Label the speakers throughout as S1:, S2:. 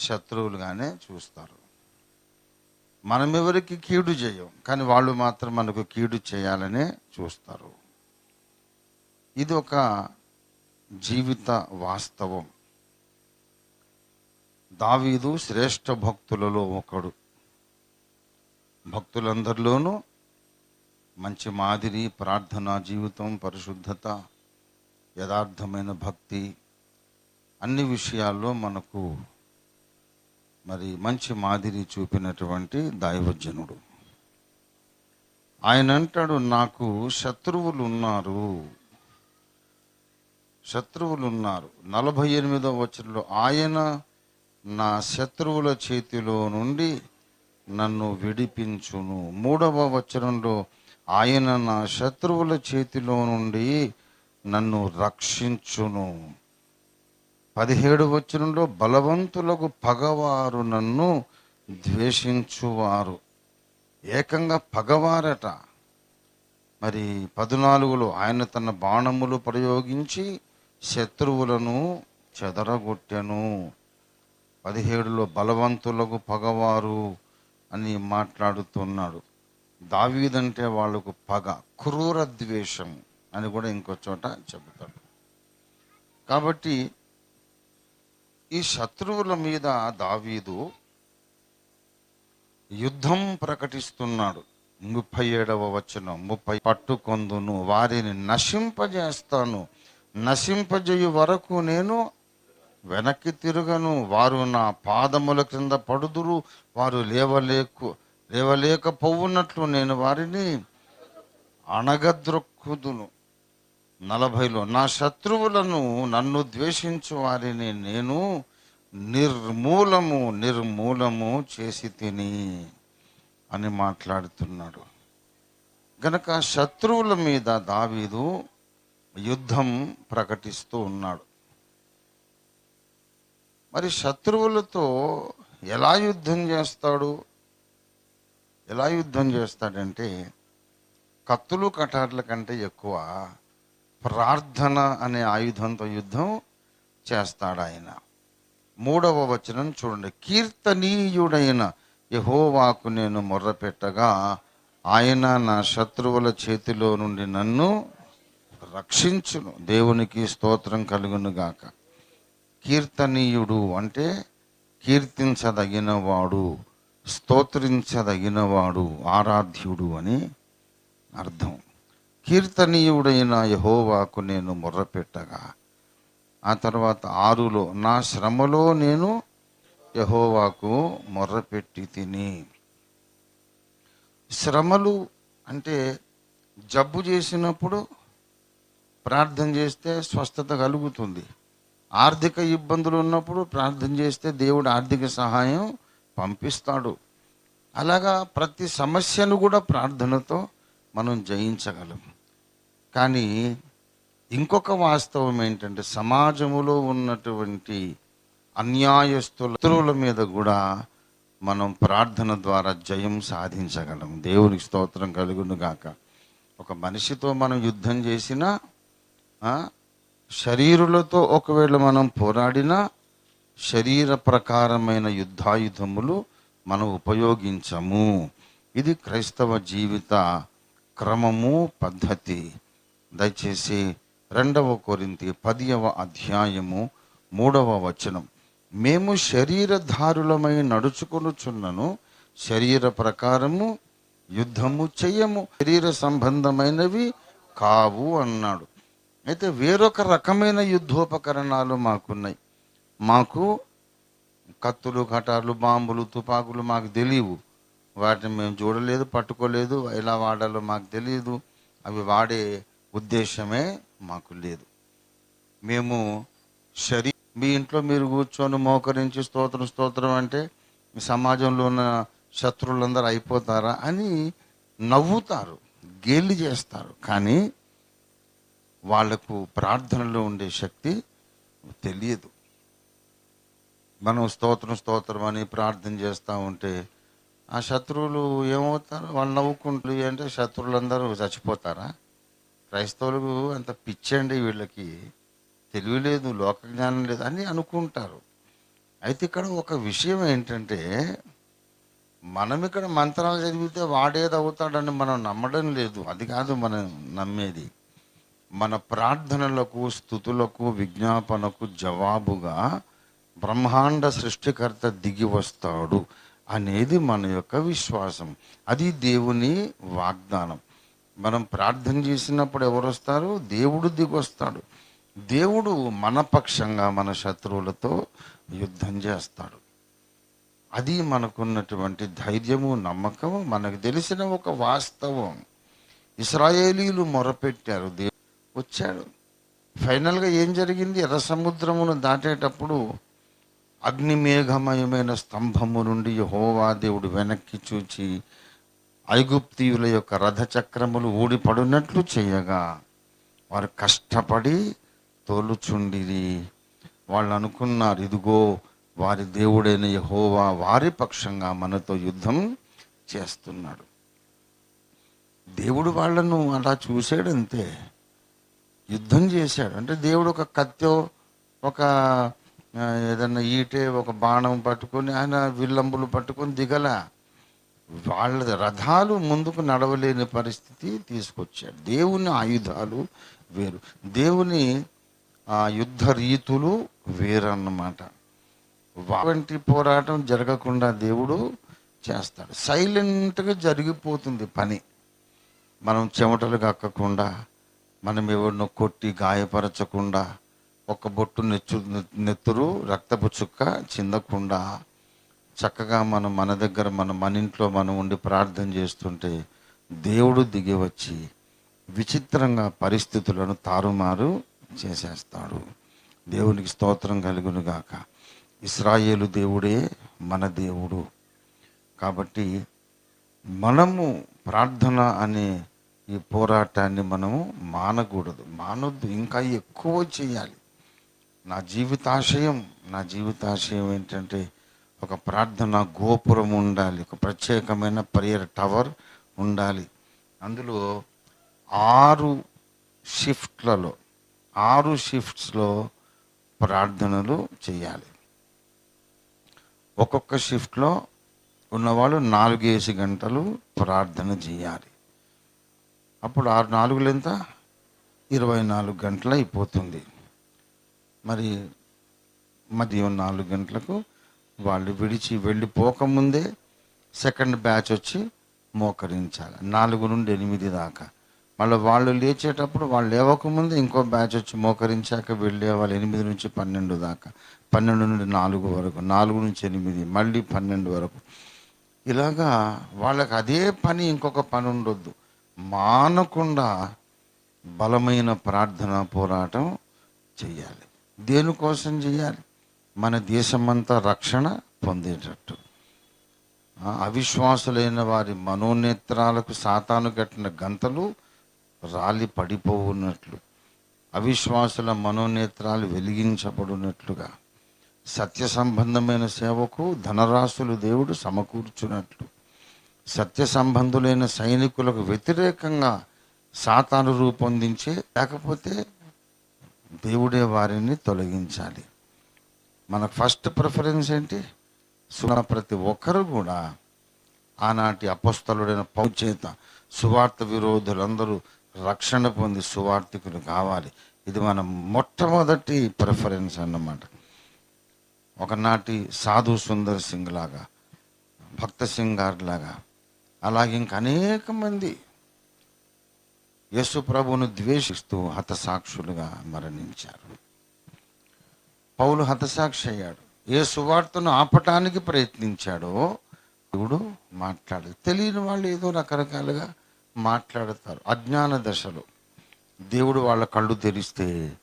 S1: శత్రువులుగానే చూస్తారు. మనం ఎవరికి కీడు చేయం కానీ వాళ్ళు మాత్రం మనకు కీడు చేయాలనే చూస్తారు. ఇది ఒక జీవిత వాస్తవం. దావీదు శ్రేష్ఠ భక్తులలో ఒకడు. భక్తులందరిలోనూ మంచి మాదిరి ప్రార్థనా జీవితం పరిశుద్ధత యథార్థమైన భక్తి అన్ని విషయాల్లో మనకు మరి మంచి మాదిరి చూపినటువంటి దైవజనుడు. ఆయన అంటాడు నాకు శత్రువులు ఉన్నారు శత్రువులు ఉన్నారు నలభై ఎనిమిదవ వచనంలో ఆయన నా శత్రువుల చేతిలో నుండి నన్ను విడిపించును. మూడవ వచనంలో ఆయన నా శత్రువుల చేతిలో నుండి నన్ను రక్షించును. పదిహేడు వచనంలో బలవంతులకు పగవారు నన్ను ద్వేషించువారు. ఏకంగా పగవారట. మరి పద్నాలుగులో ఆయన తన బాణములు ప్రయోగించి శత్రువులను చెదరగొట్టెను. పదిహేడులో బలవంతులకు పగవారు అని మాట్లాడుతున్నాడు. దావీదంటే వాళ్ళకు పగ క్రూర ద్వేషం అని కూడా ఇంకో చోట చెబుతాడు. కాబట్టి ఈ శత్రువుల మీద దావీదు యుద్ధం ప్రకటిస్తున్నాడు. ముప్పై ఏడవ వచనం ముప్పై పట్టుకొందును వారిని నశింపజేస్తాను. నశింపజేయు వరకు నేను వెనక్కి తిరగను. వారు నా పాదముల క్రింద పడుదురు. వారు లేవలేకు లేవలేకపోవున్నట్లు నేను వారిని అణగద్రొక్కుదును. నలభైలో నా శత్రువులను నన్ను ద్వేషించు వారిని నేను నిర్మూలము నిర్మూలము చేసి తిని అని మాట్లాడుతున్నాడు. గనక శత్రువుల మీద దావీదు యుద్ధం ప్రకటిస్తూ ఉన్నాడు. మరి శత్రువులతో ఎలా యుద్ధం చేస్తాడు? ఎలా యుద్ధం చేస్తాడంటే కత్తులు కటార్ల కంటే ఎక్కువ ప్రార్థన అనే ఆయుధంతో యుద్ధం చేస్తాడు ఆయన మూడవ వచనం చూడండి. కీర్తనీయుడైన యహోవాకు నేను మొర్రపెట్టగా ఆయన నా శత్రువుల చేతిలో నుండి నన్ను రక్షించును. దేవునికి స్తోత్రం కలుగునుగాక కీర్తనీయుడు అంటే కీర్తించదగినవాడు స్తోత్రించదగినవాడు ఆరాధ్యుడు అని అర్థం. కీర్తనీయుడైన యహోవాకు నేను మొర్రపెట్టగా. ఆ తర్వాత ఆరులో నా శ్రమలో నేను యహోవాకు మొర్రపెట్టి తిని. శ్రమలు అంటే జబ్బు చేసినప్పుడు ప్రార్థన చేస్తే స్వస్థత కలుగుతుంది. ఆర్థిక ఇబ్బందులు ఉన్నప్పుడు ప్రార్థన చేస్తే దేవుడు ఆర్థిక సహాయం పంపిస్తాడు. అలాగా ప్రతి సమస్యను కూడా ప్రార్థనతో మనం జయించగలం. కానీ ఇంకొక వాస్తవం ఏంటంటే సమాజములో ఉన్నటువంటి అన్యాయస్తుల శత్రువుల మీద కూడా మనం ప్రార్థన ద్వారా జయం సాధించగలం. దేవునికి స్తోత్రం కలుగును గాక. ఒక మనిషితో మనం యుద్ధం చేసినా శరీరులతో ఒకవేళ మనం పోరాడినా శరీర ప్రకారమైన యుద్ధాయుధములు మనం ఉపయోగించము. ఇది క్రైస్తవ జీవిత క్రమము పద్ధతి. దయచేసి రెండవ కొరింతి పదియవ అధ్యాయము మూడవ వచనం. మేము శరీరధారులమై నడుచుకొనుచున్నను శరీర ప్రకారము యుద్ధము చెయ్యము శరీర సంబంధమైనవి కావు అన్నాడు. అయితే వేరొక రకమైన యుద్ధోపకరణాలు మాకున్నాయి. మాకు కత్తులు కటార్లు బాంబులు తుపాకులు మాకు తెలియవు. వాటిని మేము చూడలేదు పట్టుకోలేదు ఎలా వాడాలో మాకు తెలియదు. అవి వాడే ఉద్దేశమే మాకు లేదు. మేము శరీ మీ ఇంట్లో మీరు కూర్చొని మోకరించి స్తోత్రం స్తోత్రం అంటే మీ సమాజంలో ఉన్న శత్రువులందరూ అయిపోతారా అని నవ్వుతారు గేలి చేస్తారు. కానీ వాళ్ళకు ప్రార్థనలో ఉండే శక్తి తెలియదు. మనం స్తోత్రం స్తోత్రం అని ప్రార్థన చేస్తూ ఉంటే ఆ శత్రువులు ఏమవుతారు? వాళ్ళు నవ్వుకుంటూ అంటే శత్రువులందరూ చచ్చిపోతారా? క్రైస్తవులకు అంత పిచ్చండి వీళ్ళకి. తెలియలేదు లోక జ్ఞానం లేదు అని అనుకుంటారు. అయితే ఇక్కడ ఒక విషయం ఏంటంటే మనం ఇక్కడ మంత్రాలు చదివితే వాడేది అవుతాడని మనం నమ్మడం లేదు. అది కాదు మనం నమ్మేది. మన ప్రార్థనలకు స్థుతులకు విజ్ఞాపనకు జవాబుగా బ్రహ్మాండ సృష్టికర్త దిగి వస్తాడు అనేది మన యొక్క విశ్వాసం. అది దేవుని వాగ్దానం. మనం ప్రార్థన చేసినప్పుడు ఎవరు వస్తారు? దేవుడు దిగొస్తాడు. దేవుడు మన పక్షంగా మన శత్రువులతో యుద్ధం చేస్తాడు. అది మనకున్నటువంటి ధైర్యము నమ్మకము మనకు తెలిసిన ఒక వాస్తవం. ఇస్రాయేలీలు మొరపెట్టారు. దేవు వచ్చాడు. ఫైనల్గా ఏం జరిగింది? ఎర్ర సముద్రమును దాటేటప్పుడు అగ్నిమేఘమయమైన స్తంభము నుండి హోవా దేవుడు వెనక్కి చూచి ఐగుప్తీయుల యొక్క రథచక్రములు ఊడిపడినట్లు చేయగా వారు కష్టపడి తోలుచుండిరి. వాళ్ళు అనుకున్నారు ఇదిగో వారి దేవుడైన యహోవా వారి పక్షంగా మనతో యుద్ధం చేస్తున్నాడు. దేవుడు వాళ్ళను అలా చూసాడంతే యుద్ధం చేశాడు. అంటే దేవుడు ఒక కత్తో ఒక ఏదన్నా ఈటే ఒక బాణం పట్టుకొని ఆయన విల్లంబులు పట్టుకొని దిగల. వాళ్ళ రథాలు ముందుకు నడవలేని పరిస్థితి తీసుకొచ్చాడు. దేవుని ఆయుధాలు వేరు. దేవుని ఆ యుద్ధ రీతులు వేరన్నమాట. వంటి పోరాటం జరగకుండా దేవుడు చేస్తాడు. సైలెంట్గా జరిగిపోతుంది పని. మనం చెమటలు కక్కకుండా మనం ఎవరినో కొట్టి గాయపరచకుండా ఒక బొట్టు నెచ్చు నెత్తురు రక్తపు చుక్క చిందకుండా చక్కగా మనం మన దగ్గర మనం మన ఇంట్లో మనం ఉండి ప్రార్థన చేస్తుంటే దేవుడు దిగి వచ్చి విచిత్రంగా పరిస్థితులను తారుమారు చేసేస్తాడు. దేవునికి స్తోత్రం కలుగునుగాక ఇస్రాయేలు దేవుడే మన దేవుడు. కాబట్టి మనము ప్రార్థన అనే ఈ పోరాటాన్ని మనము మానకూడదు. మానొద్దు. ఇంకా ఎక్కువ చేయాలి. నా జీవితాశయం నా జీవితాశయం ఏంటంటే ఒక ప్రార్థన గోపురం ఉండాలి ఒక ప్రత్యేకమైన ప్రేయర్ టవర్ ఉండాలి. అందులో ఆరు షిఫ్ట్లలో ఆరు షిఫ్ట్స్లో ప్రార్థనలు చేయాలి. ఒక్కొక్క షిఫ్ట్లో ఉన్నవాళ్ళు నాలుగేసి గంటలు ప్రార్థన చేయాలి. అప్పుడు ఆరు నాలుగులు ఎంత? ఇరవై నాలుగు గంటలు అయిపోతుంది. మరి మదియం నాలుగు గంటలకు వాళ్ళు విడిచి వెళ్ళిపోకముందే సెకండ్ బ్యాచ్ వచ్చి మోకరించాలి. నాలుగు నుండి ఎనిమిది దాకా. మళ్ళీ వాళ్ళు లేచేటప్పుడు వాళ్ళు లేవకముందే ఇంకో బ్యాచ్ వచ్చి మోకరించాక వెళ్ళే వాళ్ళు ఎనిమిది నుంచి పన్నెండు దాకా. పన్నెండు నుండి నాలుగు వరకు. నాలుగు నుంచి ఎనిమిది మళ్ళీ పన్నెండు వరకు. ఇలాగా వాళ్ళకి అదే పని ఇంకొక పని ఉండొద్దు. మానకుండా బలమైన ప్రార్థన పోరాటం చేయాలి. దేనికోసం చేయాలి? మన దేశమంతా రక్షణ పొందేటట్టు. అవిశ్వాసులైన వారి మనోనేత్రాలకు సాతాను కట్టిన గంతలు రాలి పడిపోవున్నట్లు అవిశ్వాసుల మనోనేత్రాలు వెలిగించబడినట్లుగా సత్య సంబంధమైన సేవకు ధనరాశులు దేవుడు సమకూర్చున్నట్లు సత్య సంబంధులైన సైనికులకు వ్యతిరేకంగా సాతాను రూపొందించే లేకపోతే దేవుడే వారిని తొలగించాలి. మన ఫస్ట్ ప్రిఫరెన్స్ ఏంటి? సున ప్రతి ఒక్కరు కూడా ఆనాటి అపస్థలుడైన పౌచేత సువార్త విరోధులందరూ రక్షణ పొంది సువార్థికులు కావాలి. ఇది మన మొట్టమొదటి ప్రిఫరెన్స్ అన్నమాట. ఒకనాటి సాధు సుందర్ సింగ్ లాగా భక్త సింగ్ గారి లాగా అలాగే ఇంక అనేక మంది యేసు ప్రభువును ద్వేషిస్తూ హతసాక్షులుగా మరణించారు. పౌలు హతసాక్షి అయ్యాడు ఏ సువార్తను ఆపటానికి ప్రయత్నించాడో దేవుడు మాట్లాడదు. తెలియని వాళ్ళు ఏదో రకరకాలుగా మాట్లాడతారు. అజ్ఞాన దశలో దేవుడు వాళ్ళ కళ్ళు తెరిస్తే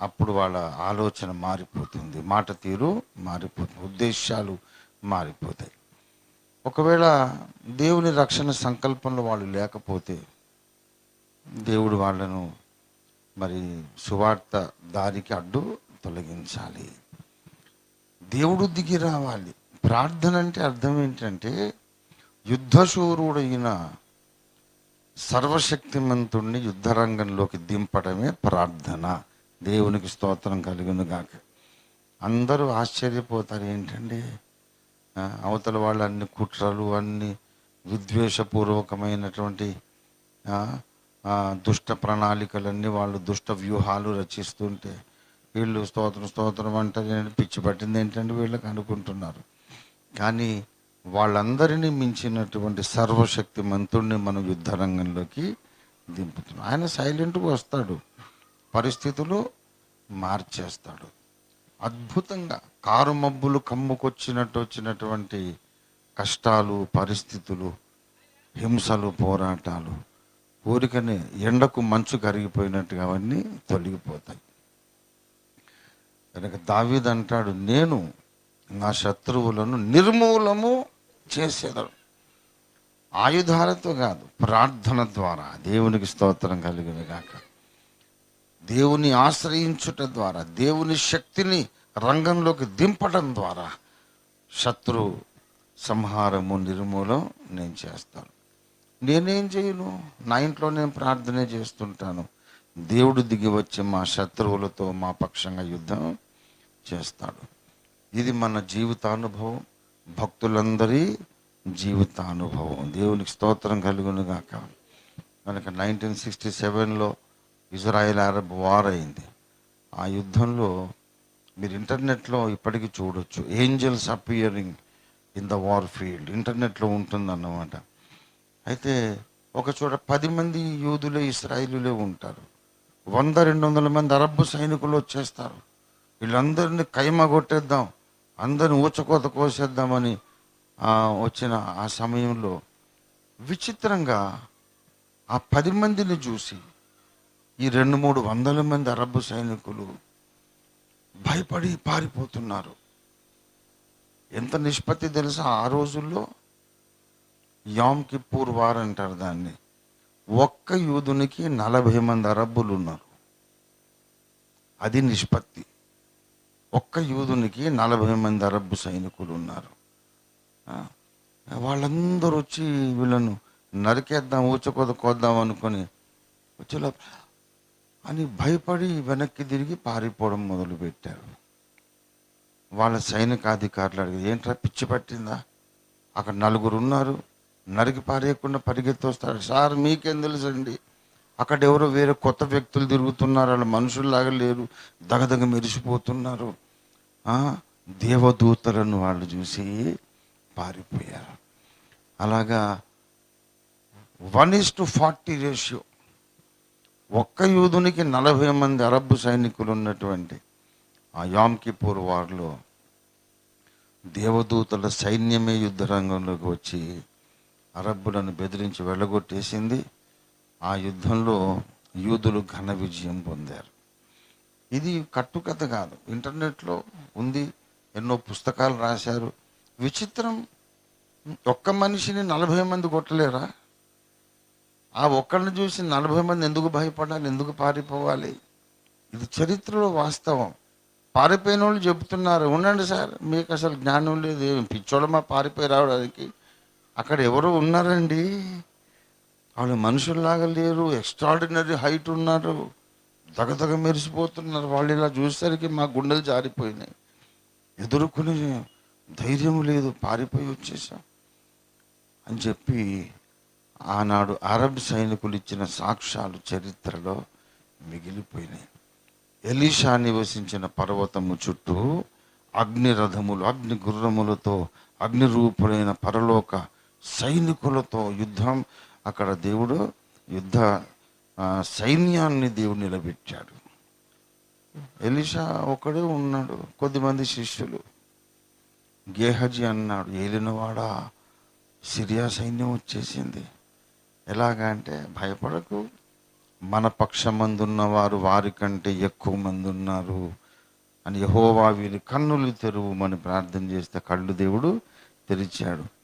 S1: అప్పుడు వాళ్ళ ఆలోచన మారిపోతుంది. మాట తీరు మారిపోతుంది. ఉద్దేశాలు మారిపోతాయి. ఒకవేళ దేవుని రక్షణ సంకల్పంలో వాళ్ళు లేకపోతే దేవుడు వాళ్ళను మరి సువార్త దారికి అడ్డు తొలగించాలి. దేవుడు దిగి రావాలి. ప్రార్థన అంటే అర్థం ఏంటంటే యుద్ధశూరుడైన సర్వశక్తిమంతుణ్ణి యుద్ధరంగంలోకి దింపడమే ప్రార్థన. దేవునికి స్తోత్రం కలుగును గాక అందరూ ఆశ్చర్యపోతారు ఏంటండి? అవతల వాళ్ళు అన్ని కుట్రలు అన్ని విద్వేషపూర్వకమైనటువంటి దుష్ట ప్రణాళికలన్నీ వాళ్ళు దుష్ట వ్యూహాలు రచిస్తుంటే వీళ్ళు స్తోత్రం స్తోత్రం అంటే పిచ్చి పట్టింది ఏంటంటే వీళ్ళకి అనుకుంటున్నారు. కానీ వాళ్ళందరినీ మించినటువంటి సర్వశక్తి మంతుడిని మనం యుద్ధ రంగంలోకి దింపుతున్నాం. ఆయన సైలెంట్గా వస్తాడు. పరిస్థితులు మార్చేస్తాడు. అద్భుతంగా కారు మబ్బులు కమ్ముకొచ్చినట్టు వచ్చినటువంటి కష్టాలు పరిస్థితులు హింసలు పోరాటాలు ఊరికనే ఎండకు మంచు కరిగిపోయినట్టుగా అవన్నీ తొలగిపోతాయి. కనుక దావీద్ అంటాడు నేను నా శత్రువులను నిర్మూలము చేసేదను. ఆయుధాలతో కాదు ప్రార్థన ద్వారా దేవునికి స్తోత్రం కలిగిన గాక. దేవుని ఆశ్రయించుట ద్వారా దేవుని శక్తిని రంగంలోకి దింపడం ద్వారా శత్రు సంహారము నిర్మూలం నేను చేస్తాను. నేనేం చేయను? నా ఇంట్లో నేను ప్రార్థనే చేస్తుంటాను. దేవుడు దిగి వచ్చి మా శత్రువులతో మా పక్షంగా యుద్ధం చేస్తాడు. ఇది మన జీవితానుభవం. భక్తులందరి జీవితానుభవం. దేవునికి స్తోత్రం కలుగునుగాక మనకి నైన్టీన్ సిక్స్టీ సెవెన్లో ఇజ్రాయెల్ అరబ్ వార్ అయింది. ఆ యుద్ధంలో మీరు ఇంటర్నెట్లో ఇప్పటికీ చూడొచ్చు. Angels appearing in the war field. ఇంటర్నెట్లో ఉంటుందన్నమాట. అయితే ఒక చోట పది మంది యూదులే ఇస్రాయిలులే ఉంటారు. వంద రెండు వందల మంది అరబ్బు సైనికులు వచ్చేస్తారు. వీళ్ళందరినీ కైమ కొట్టేద్దాం. అందరిని ఊచకోత కోసేద్దామని వచ్చిన ఆ సమయంలో విచిత్రంగా ఆ పది మందిని చూసి ఈ రెండు మూడు వందల మంది అరబ్బు సైనికులు భయపడి పారిపోతున్నారు. ఎంత నిష్పత్తి తెలుసా ఆ రోజుల్లో? యామ్ కిప్పూర్ వార్ అంటారు దాన్ని. ఒక్క యూదునికి నలభై మంది అరబ్బులు ఉన్నారు అది నిష్పత్తి. ఒక్క యూదునికి నలభై మంది అరబ్బు సైనికులు ఉన్నారు. వాళ్ళందరూ వచ్చి వీళ్ళను నరికేద్దాం ఊచకొద కోద్దాం అనుకొని వచ్చేలా అని భయపడి వెనక్కి తిరిగి పారిపోవడం మొదలుపెట్టారు. వాళ్ళ సైనికాధికారులు అడిగారు ఏంట్రా పిచ్చి పట్టిందా? అక్కడ నలుగురు ఉన్నారు నరికి పారేయకుండా పరిగెత్తి వస్తారు సార్ మీకేం తెలుసండి? అక్కడ ఎవరో వేరే కొత్త వ్యక్తులు తిరుగుతున్నారు వాళ్ళ మనుషుల్లాగా లేరు దగదగ మెరిసిపోతున్నారు. దేవదూతలను వాళ్ళు చూసి పారిపోయారు. అలాగా one is to forty ratio. ఒక్క యూదునికి నలభై మంది అరబ్బు సైనికులు ఉన్నటువంటి ఆ యామ్ కిపూర్ వార్లో దేవదూతల సైన్యమే యుద్ధ రంగంలోకి వచ్చి అరబ్బులను బెదిరించి వెళ్ళగొట్టేసింది. ఆ యుద్ధంలో యూదులు ఘన విజయం పొందారు. ఇది కట్టుకథ కాదు. ఇంటర్నెట్లో ఉంది ఎన్నో పుస్తకాలు రాశారు. విచిత్రం. ఒక్క మనిషిని నలభై మంది కొట్టలేరా? ఆ ఒక్కరిని చూసి నలభై మంది ఎందుకు భయపడాలి ఎందుకు పారిపోవాలి? ఇది చరిత్రలో వాస్తవం. పారిపోయిన వాళ్ళు చెబుతున్నారు ఉండండి సార్ మీకు అసలు జ్ఞానం లేదు ఏమి? పిచ్చోళ్ళమా పారిపోయి రావడానికి? అక్కడ ఎవరు ఉన్నారండి. వాళ్ళు మనుషుల్లాగా లేరు ఎక్స్ట్రాడినరీ హైట్ ఉన్నారు. దగదగ మెరిసిపోతున్నారు. వాళ్ళు ఇలా చూసేసరికి మా గుండెలు జారిపోయినాయి. ఎదుర్కొనే ధైర్యం లేదు పారిపోయి వచ్చేసాం. అని చెప్పి ఆనాడు అరబ్ సైనికులు ఇచ్చిన సాక్ష్యాలు చరిత్రలో మిగిలిపోయినాయి. ఎలీషా నివసించిన పర్వతము చుట్టూ అగ్నిరథములు అగ్ని గుర్రములతో అగ్ని రూపులైన పరలోక సైనికులతో యుద్ధం అక్కడ దేవుడు యుద్ధ సైన్యాన్ని దేవుడు నిలబెట్టాడు. ఎలిషా ఒకడే ఉన్నాడు కొద్దిమంది శిష్యులు. గేహజీ అన్నాడు ఏలినవాడా? సిరియా సైన్యం వచ్చేసింది. ఎలాగంటే అంటే భయపడకు. మన పక్షమందున్న వారు వారి కంటే ఎక్కువ మంది ఉన్నారు అని యహోవా వీరి కన్నులు తెరువుమని ప్రార్థన చేస్తే కళ్ళు దేవుడు తెరిచాడు.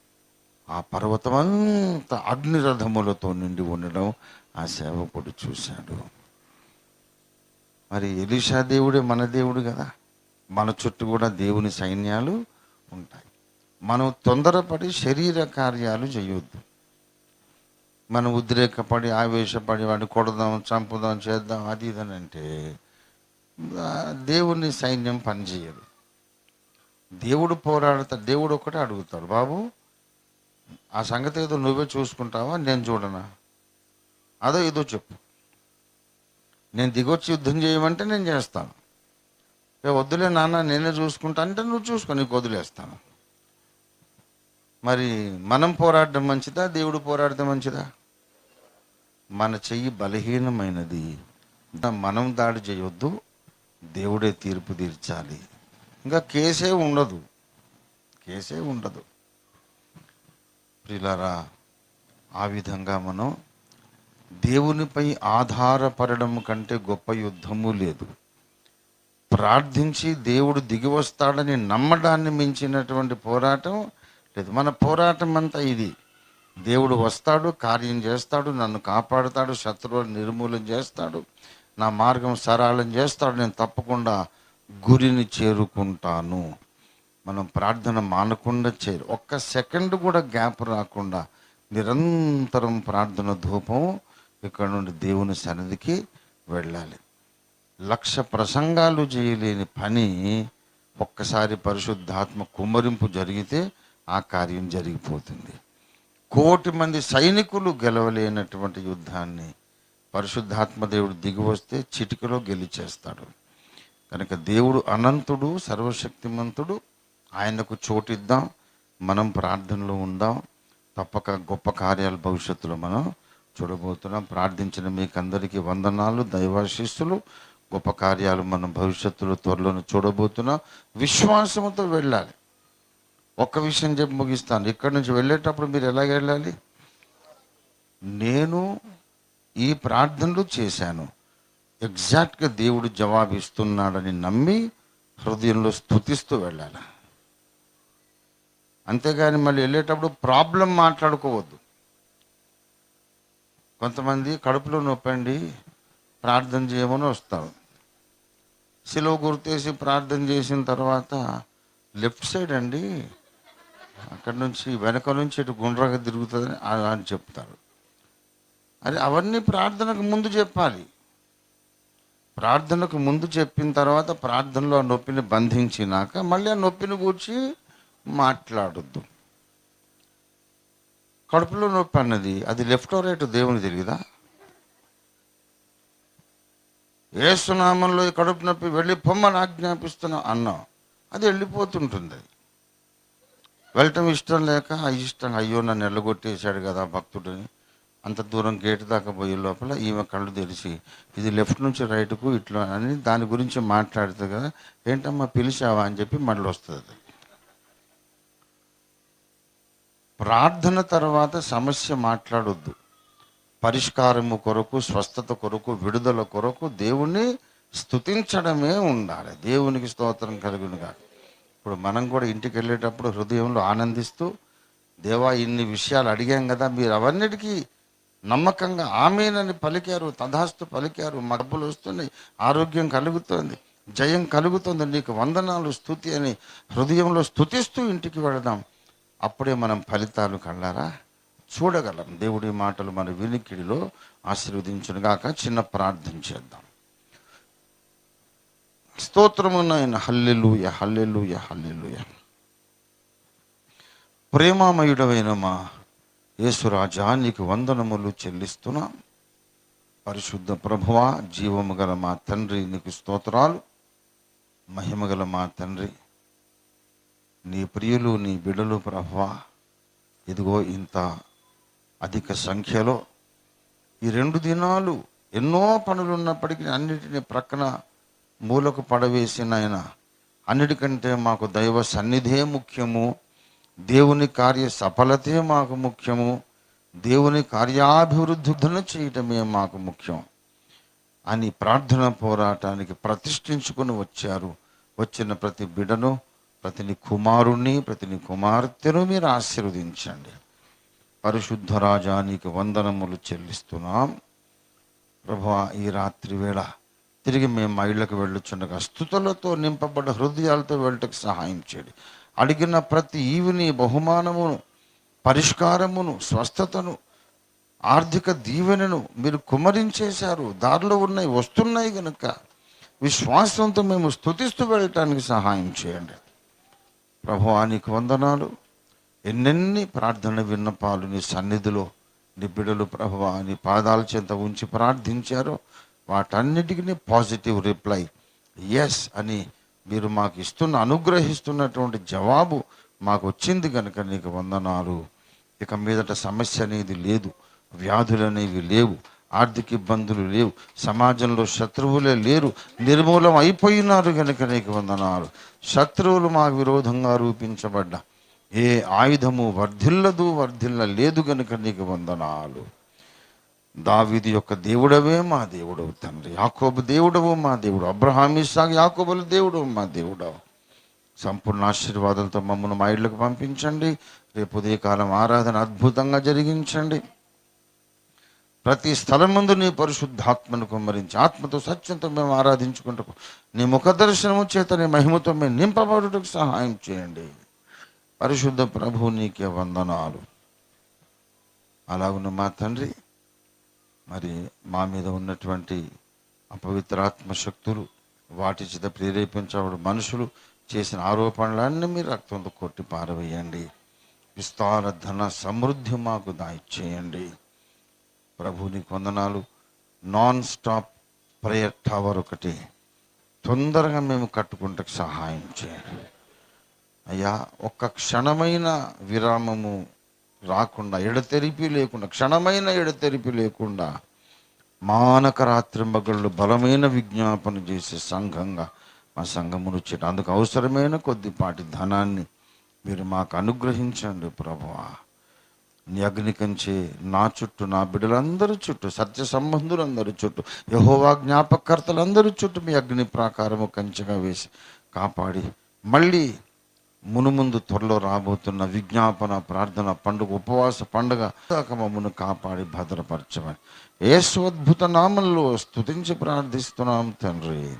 S1: ఆ పర్వతం అంతా అగ్నిరథములతో నిండి ఉండడం ఆ సేవకుడు చూశాడు. మరి ఎలీషా దేవుడే మన దేవుడు కదా. మన చుట్టూ కూడా దేవుని సైన్యాలు ఉంటాయి. మనం తొందరపడి శరీర కార్యాలు చేయొద్దు. మనం ఉద్రేకపడి ఆవేశపడి వాడిని కొడదాం చంపుదాం చేద్దాం అది ఇదని అంటే దేవుని సైన్యం పనిచేయదు. దేవుడు పోరాడతాడు దేవుడు ఒకటే అడుగుతాడు బాబు ఆ సంగతి ఏదో నువ్వే చూసుకుంటావా? నేను చూడనా? అదో ఏదో చెప్పు. నేను దిగొచ్చి యుద్ధం చేయమంటే నేను చేస్తాను. ఏ వద్దులే నాన్న నేనే చూసుకుంటా అంటే నువ్వు చూసుకో నీకు వదిలేస్తాను. మరి మనం పోరాడడం మంచిదా? దేవుడు పోరాడడం మంచిదా? మన చెయ్యి బలహీనమైనది. మనం దాడి చేయొద్దు దేవుడే తీర్పు తీర్చాలి. ఇంకా కేసే ఉండదు. కేసే ఉండదు. ప్రిలరా ఆ విధంగా మనం దేవునిపై ఆధారపడడం కంటే గొప్ప యుద్ధము లేదు. ప్రార్థించి దేవుడు దిగి వస్తాడని నమ్మడాన్ని మించినటువంటి పోరాటం లేదు. మన పోరాటం అంతా ఇది. దేవుడు వస్తాడు కార్యం చేస్తాడు నన్ను కాపాడుతాడు శత్రువులను నిర్మూలన చేస్తాడు నా మార్గం సరళం చేస్తాడు నేను తప్పకుండా గురిని చేరుకుంటాను. మనం ప్రార్థన మానకుండా చేయరు. ఒక్క సెకండ్ కూడా గ్యాప్ రాకుండా నిరంతరం ప్రార్థన ధూపం ఇక్కడ నుండి దేవుని సన్నిధికి వెళ్ళాలి. లక్ష ప్రసంగాలు చేయలేని పని ఒక్కసారి పరిశుద్ధాత్మ కుమ్మరింపు జరిగితే ఆ కార్యం జరిగిపోతుంది. కోటి మంది సైనికులు గెలవలేనటువంటి యుద్ధాన్ని పరిశుద్ధాత్మ దేవుడు దిగి వస్తే చిటికలో గెలిచేస్తాడు. కనుక దేవుడు అనంతుడు సర్వశక్తిమంతుడు ఆయనకు చోటిద్దాం మనం ప్రార్థనలో ఉందాం తప్పక గొప్ప కార్యాలు భవిష్యత్తులో మనం చూడబోతున్నాం. ప్రార్థించిన మీకు అందరికీ వందనాలు దైవాశీస్సులు గొప్ప కార్యాలు మనం భవిష్యత్తులో త్వరలో చూడబోతున్నాం. విశ్వాసంతో వెళ్ళాలి. ఒక్క విషయం చెప్పి ముగిస్తాను. ఇక్కడి నుంచి వెళ్ళేటప్పుడు మీరు ఎలాగ వెళ్ళాలి? నేను ఈ ప్రార్థనలు చేశాను. ఎగ్జాక్ట్గా దేవుడు జవాబు ఇస్తున్నాడని నమ్మి హృదయంలో స్థుతిస్తూ వెళ్ళాలి. అంతేగాని మళ్ళీ వెళ్ళేటప్పుడు ప్రాబ్లం మాట్లాడుకోవద్దు. కొంతమంది కడుపులో నొప్పండి ప్రార్థన చేయమని వస్తారు. సిలువ గుర్తేసి ప్రార్థన చేసిన తర్వాత లెఫ్ట్ సైడ్ అండి అక్కడ నుంచి వెనక నుంచి ఇటు గుండ్రగా తిరుగుతుందని అలా అని చెప్తారు. అది అవన్నీ ప్రార్థనకు ముందు చెప్పాలి. ప్రార్థనకు ముందు చెప్పిన తర్వాత ప్రార్థనలో ఆ నొప్పిని బంధించినాక మళ్ళీ ఆ నొప్పిని కూర్చి మాట్లాడొద్దు. కడుపులో నొప్పి అన్నది అది లెఫ్ట్ రైట్ దేవుని తెలియదా ఏసునామంలో కడుపు నొప్పి వెళ్ళి పొమ్మని ఆజ్ఞాపిస్తున్నా అన్నాం. అది వెళ్ళిపోతుంటుంది. అది వెళ్ళటం ఇష్టం లేక ఇష్టం అయ్యో నన్ను ఎల్లగొట్టేశాడు కదా భక్తుడిని. అంత దూరం గేటు దాకా పోయే లోపల ఈమె కళ్ళు తెరిచి ఇది లెఫ్ట్ నుంచి రైట్కు ఇట్లా అని దాని గురించి మాట్లాడుతుంది కదా ఏంటమ్మా పిలిచావా? అని చెప్పి మళ్ళీ వస్తుంది అది. ప్రార్థన తర్వాత సమస్య మాట్లాడొద్దు. పరిష్కారము కొరకు స్వస్థత కొరకు విడుదల కొరకు దేవుణ్ణి స్థుతించడమే ఉండాలి. దేవునికి స్తోత్రం కలుగునుగా ఇప్పుడు మనం కూడా ఇంటికి వెళ్ళేటప్పుడు హృదయంలో ఆనందిస్తూ దేవా ఇన్ని విషయాలు అడిగాం కదా మీరు అవన్నిటికీ నమ్మకంగా ఆమెనని పలికారు తధాస్తు పలికారు మా వస్తున్నాయి ఆరోగ్యం కలుగుతుంది జయం కలుగుతుంది నీకు వందనాలు స్థుతి అని హృదయంలో స్థుతిస్తూ ఇంటికి వెళదాం. అప్పుడే మనం ఫలితాలు కళ్ళారా చూడగలం. దేవుడి మాటలు మన వినికిడిలో ఆశీర్వదించునుగాక చిన్న ప్రార్థన చేద్దాం. స్తోత్రమునైన హల్లెలుయ హల్లెలుయ హల్లెలుయ. ప్రేమామయుడమైన మా యేసురాజా నీకు వందనములు చెల్లిస్తున్నాం. పరిశుద్ధ ప్రభువా జీవము గల మా తండ్రి నీకు స్తోత్రాలు. మహిమగల మా తండ్రి నీ ప్రియులు నీ బిడలు ప్రభువా ఇదిగో ఇంత అధిక సంఖ్యలో ఈ రెండు దినాలు ఎన్నో పనులు ఉన్నప్పటికీ అన్నిటిని ప్రక్కన మూలకు పడవేసిన ఆయన. అన్నిటికంటే మాకు దైవ సన్నిధే ముఖ్యము. దేవుని కార్య సఫలతే మాకు ముఖ్యము. దేవుని కార్యాభివృద్ధులను చేయటమే మాకు ముఖ్యం అని ప్రార్థన పోరాటానికి ప్రతిష్ఠించుకుని వచ్చారు. వచ్చిన ప్రతి బిడను ప్రతిని కుమారుణ్ణి ప్రతిని కుమార్తెను మీరు ఆశీర్వదించండి. పరిశుద్ధ రాజానికి వందనములు చెల్లిస్తున్నాం. ప్రభా ఈ రాత్రి వేళ తిరిగి మేము మా ఇళ్ళకి వెళ్ళొచ్చుండగా స్థుతులతో నింపబడ్డ హృదయాలతో వెళ్ళటకు సహాయం చేయండి. అడిగిన ప్రతి ఈవిని బహుమానమును పరిష్కారమును స్వస్థతను ఆర్థిక దీవెనను మీరు కుమరించేశారు. దారిలో ఉన్నాయి వస్తున్నాయి కనుక విశ్వాసంతో మేము స్థుతిస్తూ వెళ్ళటానికి సహాయం చేయండి. ప్రభువానికి వందనాలు. ఎన్నెన్ని ప్రార్థన విన్నపాలు నీ సన్నిధిలో నీ బిడలు ప్రభువ నీ పాదాల చెంత ఉంచి ప్రార్థించారో వాటన్నిటికీ పాజిటివ్ రిప్లై. ఎస్ అని మీరు మాకు ఇస్తున్న అనుగ్రహిస్తున్నటువంటి జవాబు మాకు వచ్చింది కనుక నీకు వందనాలు. ఇక మీదట సమస్య అనేది లేదు వ్యాధులు అనేవి లేవు. ఆర్థిక ఇబ్బందులు లేవు. సమాజంలో శత్రువులే లేరు. నిర్మూలం అయిపోయినారు కనుక నీకు వందనాలు. శత్రువులు మాకు విరోధంగా రూపించబడ్డ. ఏ ఆయుధము వర్ధిల్లదు వర్ధిల్ల లేదు గనుక నీకు వందనాలు. దావిది యొక్క దేవుడవే మా దేవుడవు తండ్రి. యాకోబు దేవుడవు మా దేవుడు. అబ్రహాం ఇస్సాక్ యాకోబుల దేవుడు మా దేవుడవు. సంపూర్ణ ఆశీర్వాదాలతో మమ్మల్ని మా ఇళ్ళకు పంపించండి. రేపు ఉదయకాలం ఆరాధన అద్భుతంగా జరిగించండి. ప్రతి స్థలం ముందు నీ పరిశుద్ధాత్మను కుమ్మరించి ఆత్మతో సత్యంతో మేము ఆరాధించుకుంటూ నీ ముఖ దర్శనము చేత నీ మహిమతో మేము నింపబడుటకు సహాయం చేయండి. పరిశుద్ధ ప్రభు నీకే వందనాలు. అలాగున్న మా తండ్రి మరి మా మీద ఉన్నటువంటి అపవిత్రాత్మ శక్తులు వాటి చేత ప్రేరేపించబడు మనుషులు చేసిన ఆరోపణలన్నీ మీరు రక్తంతో కొట్టి పారవేయండి. విస్తార ధన సమృద్ధి మాకు దాయిచ్చేయండి. ప్రభుని కొందనాలు. నాన్ స్టాప్ ప్రేయర్ టవర్ ఒకటి. తొందరగా మేము కట్టుకుంటే సహాయం చేయండి అయ్యా ఒక్క క్షణమైన విరామము రాకుండా ఎడతెరిపి లేకుండా క్షణమైన ఎడతెరిపి లేకుండా మానక రాత్రింబగళ్ళు బలమైన విజ్ఞాపన చేసే సంఘంగా మా సంఘమును చేయడం అందుకు అవసరమైన కొద్దిపాటి ధనాన్ని మీరు మాకు అనుగ్రహించండి ప్రభువా. నీ అగ్ని కంచే నా చుట్టూ నా బిడ్డలందరి చుట్టూ సత్య సంబంధులందరి చుట్టూ యహోవా జ్ఞాపకర్తలందరి చుట్టూ మీ అగ్ని ప్రాకారము కంచెగా వేసి కాపాడి మళ్ళీ మునుముందు త్వరలో రాబోతున్న విజ్ఞాపన ప్రార్థన పండుగ ఉపవాస పండుగ మమ్మను కాపాడి భద్రపరచమని ఏసుద్భుత నామంలో స్తుతించి ప్రార్థిస్తున్నాం తండ్రి.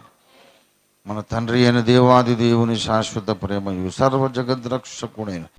S1: మన తండ్రి అయిన దేవాది దేవుని శాశ్వత ప్రేమయు సర్వ జగద్రక్షకుడైన